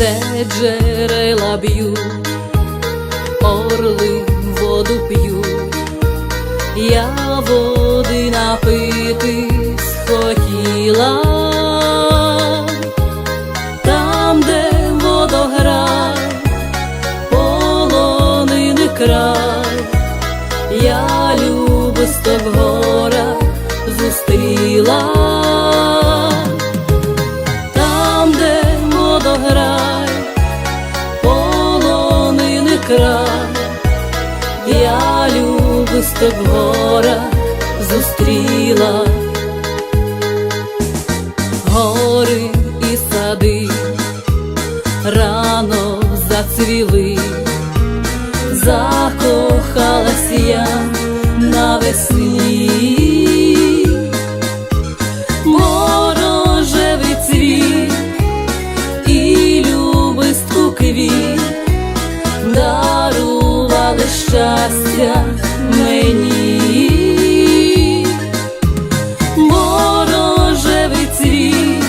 де джерела б'ють, орли воду п'ють, я води напити схотіла. Там, де водограй, полонини край, я любив в горах зустріла. Край, я любисток гора зустріла. Гори і сади рано зацвіли, закохалась я навесні, щастя мені. Морожевий цвіт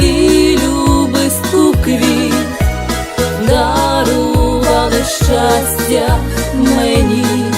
і любистку квіт дарували щастя мені.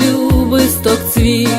любисток цвіт.